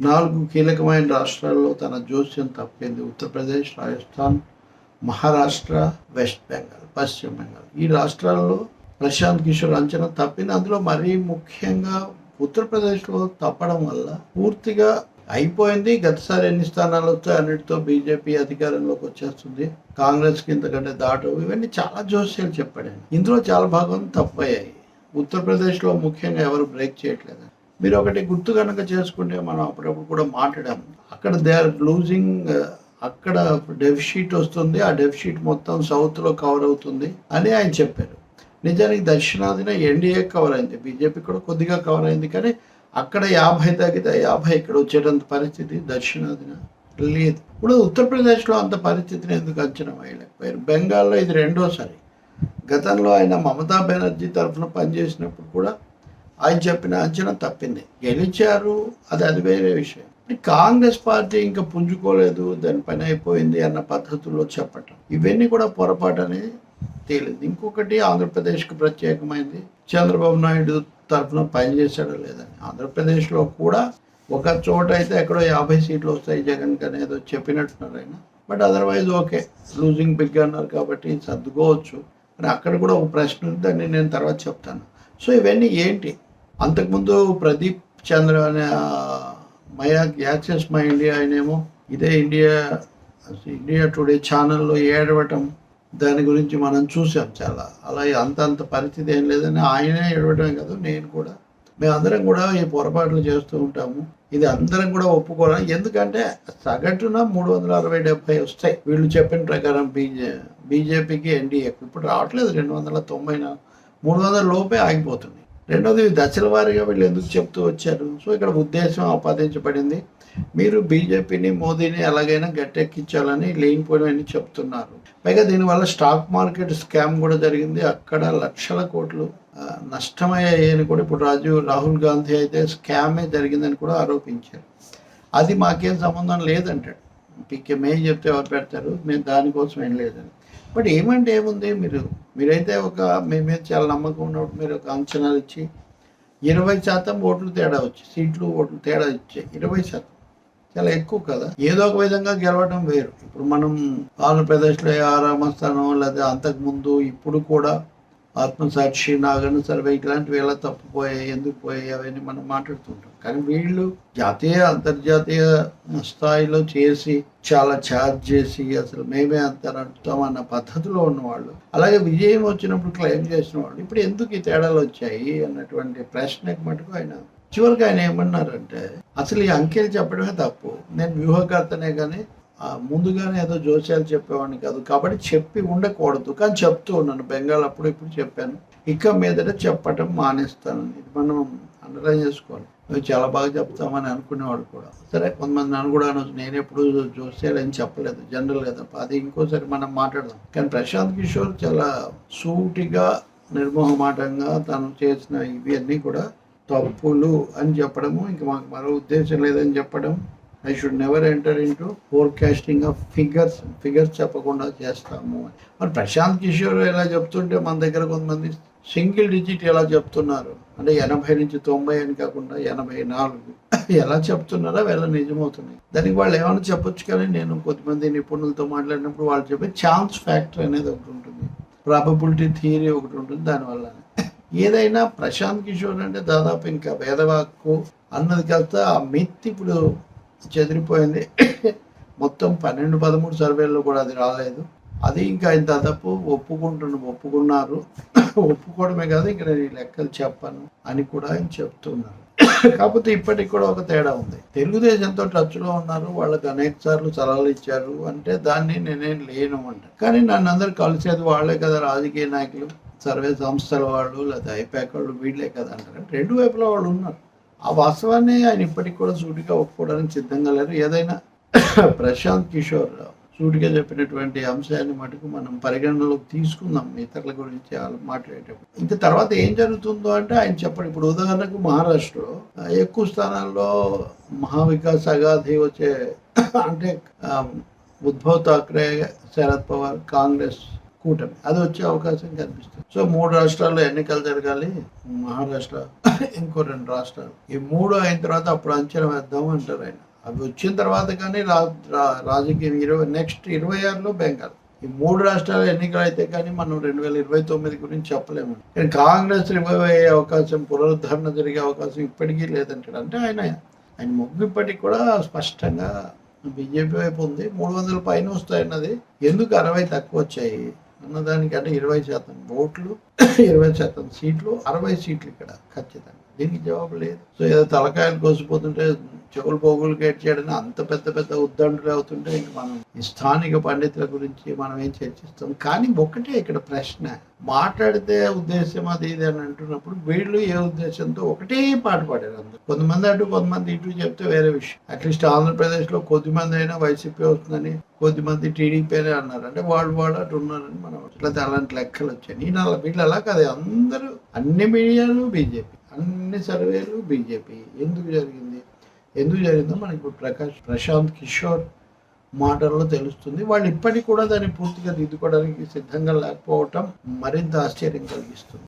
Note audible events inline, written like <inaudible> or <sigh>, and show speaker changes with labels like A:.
A: నాలుగు కీలకమైన రాష్ట్రాల్లో తన జోస్యం తప్పింది. ఉత్తరప్రదేశ్ రాజస్థాన్ మహారాష్ట్ర వెస్ట్ బెంగాల్ పశ్చిమ బెంగాల్. ఈ రాష్ట్రాల్లో ప్రశాంత్ కిషోర్ అంచనా తప్పింది. అందులో మరీ ముఖ్యంగా ఉత్తరప్రదేశ్లో తప్పడం వల్ల పూర్తిగా అయిపోయింది. గతసారి ఎన్ని స్థానాలు వస్తాయి అన్నిటితో బీజేపీ అధికారంలోకి వచ్చేస్తుంది. కాంగ్రెస్ ఇంతకంటే దాటు ఇవన్నీ చాలా జోస్యాలు చెప్పాడు ఇందులో చాలా భాగం తప్పయ్యాయి. ఉత్తరప్రదేశ్లో ముఖ్యంగా ఎవరు బ్రేక్ చేయట్లేదు. మీరు ఒకటి గుర్తు కనుక చేసుకుంటే మనం అప్పుడప్పుడు కూడా మాట్లాడాము అక్కడ దే ఆర్ లూజింగ్ అక్కడ డెఫిషిట్ వస్తుంది ఆ డెఫిషిట్ మొత్తం సౌత్లో కవర్ అవుతుంది అని ఆయన చెప్పారు. నిజానికి దక్షిణాదిన ఎన్డీఏ కవర్ అయింది. బీజేపీ కూడా కొద్దిగా కవర్ అయింది కానీ అక్కడ యాభై తగ్గితే యాభై ఇక్కడ వచ్చేటంత పరిస్థితి దక్షిణాదిన లేదు. ఇప్పుడు ఉత్తరప్రదేశ్లో అంత పరిస్థితిని ఎందుకు అంచనా వేయలేకపోయారు? బెంగాల్లో ఇది రెండోసారి. గతంలో ఆయన మమతా బెనర్జీ తరఫున పనిచేసినప్పుడు కూడా ఆయన చెప్పిన అంచనా తప్పింది. గెలిచారు అది అది వేరే విషయం. కాంగ్రెస్ పార్టీ ఇంకా పుంజుకోలేదు దాని పని అయిపోయింది అన్న పద్ధతుల్లో చెప్పటం. ఇవన్నీ కూడా పొరపాటు అనేది తేలింది. ఇంకొకటి ఆంధ్రప్రదేశ్కి ప్రత్యేకమైంది. చంద్రబాబు నాయుడు తరఫున పనిచేశాడో లేదని ఆంధ్రప్రదేశ్లో కూడా ఒక చోట అయితే ఎక్కడో యాభై సీట్లు వస్తాయి జగన్ కానీ ఏదో చెప్పినట్టున్నారు ఆయన. But otherwise okay. Losing big అన్నారు కాబట్టి సర్దుకోవచ్చు. కానీ అక్కడ కూడా ఒక ప్రశ్న ఉంది దాన్ని నేను తర్వాత చెప్తాను. సో ఇవన్నీ ఏంటి? అంతకుముందు ప్రదీప్ చంద్ర అనే మయా యాక్సెస్ మై ఇండియా ఆయనేమో ఇదే ఇండియా ఇండియా టుడే ఛానల్లో ఏడవటం దాని గురించి మనం చూసాం చాలా. అలా అంత అంత పరిస్థితి ఏం లేదని ఆయనే ఏడవటమే కాదు నేను కూడా. మేమందరం కూడా ఈ పొరపాట్లు చేస్తూ ఉంటాము. ఇది అందరం కూడా ఒప్పుకోవాలి. ఎందుకంటే సగటున మూడు వందల అరవై డెబ్బై వస్తాయి. వీళ్ళు చెప్పిన ప్రకారం బీజే బీజేపీకి ఎన్డీఏకి. ఇప్పుడు రావట్లేదు రెండు వందల తొంభై మూడు వందల లోపే ఆగిపోతుంది. రెండోది దశల వారీగా వీళ్ళు ఎందుకు చెప్తూ వచ్చారు? సో ఇక్కడ ఉద్దేశం ఆపాదించబడింది. మీరు బీజేపీని మోదీని ఎలాగైనా గట్టెక్కించాలని లేనిపోయినని చెప్తున్నారు. పైగా దీనివల్ల స్టాక్ మార్కెట్ స్కామ్ కూడా జరిగింది. అక్కడ లక్షల కోట్లు నష్టమయ్యాయని కూడా ఇప్పుడు రాజీవ్ రాహుల్ గాంధీ అయితే స్కామే జరిగిందని కూడా ఆరోపించారు. అది మాకేం సంబంధం లేదంటాడు. పీకే మేము చెప్తే ఎవరు పెడతారు? మేము దానికోసం ఏం లేదని బట్ ఏమంటే ఏముంది? మీరు మీరైతే ఒక మీ మీద చాలా నమ్మకం ఉన్నప్పుడు మీరు ఒక అంచనాలు ఇచ్చి ఇరవై శాతం ఓట్లు తేడా వచ్చి సీట్లు ఓట్లు తేడా ఇచ్చే ఇరవై శాతం. చాలా ఎక్కువ కదా? ఏదో ఒక విధంగా గెలవడం వేరు. ఇప్పుడు మనం ఆంధ్రప్రదేశ్లో ఆరామ స్థానం లేదా అంతకుముందు ఇప్పుడు కూడా ఆత్మసాక్షి నాగను సర్వే ఇలాంటివి ఎలా తప్పిపోయాయి ఎందుకు పోయాయి అవన్నీ మనం మాట్లాడుతుంటాం. కానీ వీళ్ళు జాతీయ అంతర్జాతీయ స్థాయిలో చేసి చాలా ఛార్జ్ చేసి అసలు మేమే అంత అన్న పద్ధతిలో ఉన్నవాళ్ళు. అలాగే విజయం వచ్చినప్పుడు క్లెయిమ్ చేసిన వాళ్ళు ఇప్పుడు ఎందుకు ఈ తేడాలు వచ్చాయి అన్నటువంటి ప్రశ్నకు మటుకు ఆయన చివరికి ఆయన ఏమన్నారంటే అసలు ఈ అంకెలు చెప్పడమే తప్పు. నేను వ్యూహకర్తనే కానీ ముందుగానే ఏదో జోస్యాలు చెప్పేవాడిని కాదు. కాబట్టి చెప్పి ఉండకూడదు. కానీ చెప్తూ ఉన్నాను. బెంగాల్ అప్పుడు ఇప్పుడు చెప్పాను. ఇక మీదట చెప్పటం మానేస్తాను ఇది మనం అండర్లైన్ చేసుకోవాలి. నువ్వు చాలా బాగా చెప్తామని అనుకునేవాడు కూడా. సరే కొంతమంది నన్ను కూడా అనొచ్చు నేను ఎప్పుడు జోస్యాలు అని చెప్పలేదు. జనరల్ కదా. అది ఇంకోసారి మనం మాట్లాడదాం. కానీ ప్రశాంత్ కిషోర్ చాలా సూటిగా నిర్మోహమాటంగా తను చేసిన ఇవి అన్నీ కూడా తప్పులు అని చెప్పడము ఇంక మాకు మరో ఉద్దేశం లేదని చెప్పడం I should never enter in to forecasting of figures figures చెప్పకుండా చేస్తాము. అని. మరి ప్రశాంత్ కిషోర్ ఎలా చెప్తుంటే మన దగ్గర కొంతమంది సింగిల్ డిజిట్ ఎలా చెప్తున్నారు? అంటే ఎనభై నుంచి తొంభై అని కాకుండా ఎనభై నాలుగు. ఎలా చెప్తున్నారో వీళ్ళ నిజమవుతున్నాయి దానికి వాళ్ళు ఏమైనా చెప్పొచ్చు కానీ నేను కొద్దిమంది నిపుణులతో మాట్లాడినప్పుడు వాళ్ళు చెప్పే ఛాన్స్ ఫ్యాక్టర్ అనేది ఒకటి ఉంటుంది. ప్రాబబిలిటీ థియరీ ఒకటి ఉంటుంది దానివల్ల. ఏదైనా ప్రశాంత్ కిషోర్ అంటే దాదాపు ఇంకా వేదవాక్కు అన్నది కాస్త ఆ మిత్ ఇప్పుడు చెదిరిపోయింది. <coughs> మొత్తం పన్నెండు పదమూడు సర్వేల్లో కూడా అది రాలేదు. అది ఇంకా ఆయన దాదాపు ఒప్పుకుంటున్నాం ఒప్పుకున్నారు. <coughs> ఒప్పుకోవడమే కాదు ఇంకా నేను ఈ లెక్కలు చెప్పను అని కూడా ఆయన చెప్తున్నారు. <coughs> కాకపోతే ఇప్పటికి కూడా ఒక తేడా ఉంది. తెలుగుదేశంతో టచ్లో ఉన్నారు. వాళ్ళకి అనేక సార్లు సలహాలు ఇచ్చారు. అంటే దాన్ని నేనేం లేను అంట. కానీ నన్ను అందరు కలిసేది వాళ్ళే కదా రాజకీయ నాయకులు సర్వే సంస్థల వాళ్ళు లేదా ఐపాక్ వాళ్ళు వీళ్ళే కదా అంటారు. రెండు వైపులా వాళ్ళు ఉన్నారు. ఆ వాస్తవాన్ని ఆయన ఇప్పటికి కూడా సూటిగా ఒప్పుకోవడానికి సిద్ధంగా లేరు. ఏదైనా ప్రశాంత్ కిషోర్ సూటిగా చెప్పినటువంటి అంశాన్ని మటుకు మనం పరిగణనలోకి తీసుకుందాం. ఇతరుల గురించి వాళ్ళు మాట్లాడేటప్పుడు. ఇంత తర్వాత ఏం జరుగుతుందో అంటే ఆయన చెప్పండి. ఇప్పుడు ఉదాహరణకు మహారాష్ట్రలో ఎక్కువ స్థానాల్లో మహావికాస్ అగాధి వచ్చే అంటే ఉద్భవ్ ఉద్ధవ్ ఠాక్రే శరద్ పవార్ కాంగ్రెస్ కూటమి. అది వచ్చే అవకాశం కనిపిస్తుంది. సో మూడు రాష్ట్రాల్లో ఎన్నికలు జరగాలి. మహారాష్ట్ర ఇంకో రెండు రాష్ట్రాలు. ఈ మూడు అయిన తర్వాత అప్పుడు అంచనా వేద్దాం అంటారు ఆయన. అవి వచ్చిన తర్వాత కానీ రా రాజకీయం ఇరవై నెక్స్ట్ ఇరవై ఆరులో బెంగాల్. ఈ మూడు రాష్ట్రాల ఎన్నికలు అయితే కానీ మనం రెండు వేల ఇరవై తొమ్మిది గురించి చెప్పలేము. కానీ కాంగ్రెస్ రివైవ్ అయ్యే అవకాశం పునరుద్ధరణ జరిగే అవకాశం ఇప్పటికీ లేదంటాడు. అంటే ఆయన ఆయన మొగ్గు ఇప్పటికి కూడా స్పష్టంగా బీజేపీ వైపు ఉంది. మూడు వందల పైన వస్తాయన్నది. ఎందుకు అరవై తక్కువ వచ్చాయి? అన్నదానికంటే ఇరవై శాతం ఓట్లు ఇరవై శాతం సీట్లు అరవై సీట్లు ఇక్కడ ఖచ్చితంగా. దీనికి జవాబు లేదు. సో ఏదో తలకాయలు కోసిపోతుంటే చెవులు పోగులు చేయడానికి అంత పెద్ద పెద్ద ఉద్దండులు అవుతుంటే ఇంక మనం ఈ స్థానిక పండితుల గురించి మనం ఏం చర్చిస్తాం? కానీ ఒకటే ఇక్కడ ప్రశ్న. మాట్లాడితే ఉద్దేశం అది ఇది అని అంటున్నప్పుడు వీళ్ళు ఏ ఉద్దేశంతో ఒకటే పాట పాడారు అందరు. కొంతమంది అటు కొంతమంది ఇటు చెప్తే వేరే విషయం. అట్లీస్ట్ ఆంధ్రప్రదేశ్లో కొద్దిమంది అయినా వైసీపీ వస్తుందని కొద్దిమంది టీడీపీ అని అన్నారు. అంటే వాళ్ళు వాళ్ళు అటు ఉన్నారని మనం అట్లయితే అలాంటి లెక్కలు వచ్చాయి. నేను అలా వీళ్ళు అలా కాదు. అందరూ అన్ని మీడియాలు బీజేపీ అన్ని సర్వేలు బీజేపీ. ఎందుకు జరిగింది? ఎందుకు జరిగిందో మనకి ఇప్పుడు ప్రకాష్ ప్రశాంత్ కిషోర్ మాటల్లో తెలుస్తుంది. వాళ్ళు ఇప్పటికి కూడా దాన్ని పూర్తిగా దిద్దుకోవడానికి సిద్ధంగా లేకపోవటం మరింత ఆశ్చర్యం కలిగిస్తుంది.